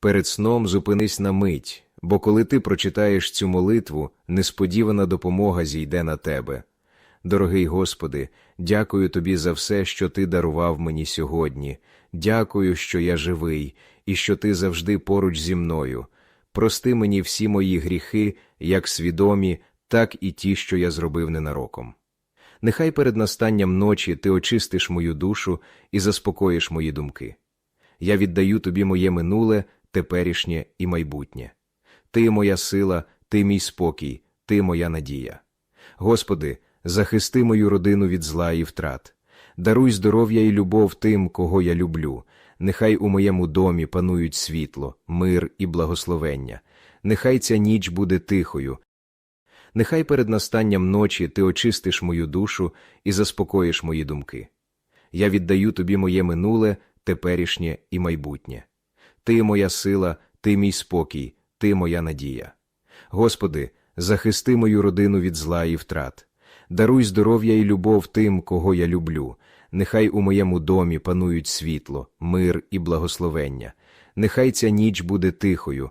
Перед сном зупинись на мить, бо коли ти прочитаєш цю молитву, несподівана допомога зійде на тебе. Дорогий Господи, дякую Тобі за все, що Ти дарував мені сьогодні. Дякую, що я живий і що Ти завжди поруч зі мною. Прости мені всі мої гріхи, як свідомі, так і ті, що я зробив ненароком. Нехай перед настанням ночі ти очистиш мою душу і заспокоїш мої думки. Я віддаю тобі моє минуле, теперішнє і майбутнє. Ти моя сила, ти мій спокій, ти моя надія. Господи, захисти мою родину від зла і втрат. Даруй здоров'я і любов тим, кого я люблю. Нехай у моєму домі панують світло, мир і благословення. Нехай ця ніч буде тихою. Нехай перед настанням ночі ти очистиш мою душу і заспокоїш мої думки. Я віддаю тобі моє минуле, теперішнє і майбутнє. Ти моя сила, ти мій спокій, ти моя надія. Господи, захисти мою родину від зла і втрат. Даруй здоров'я і любов тим, кого я люблю. Нехай у моєму домі панують світло, мир і благословення. Нехай ця ніч буде тихою,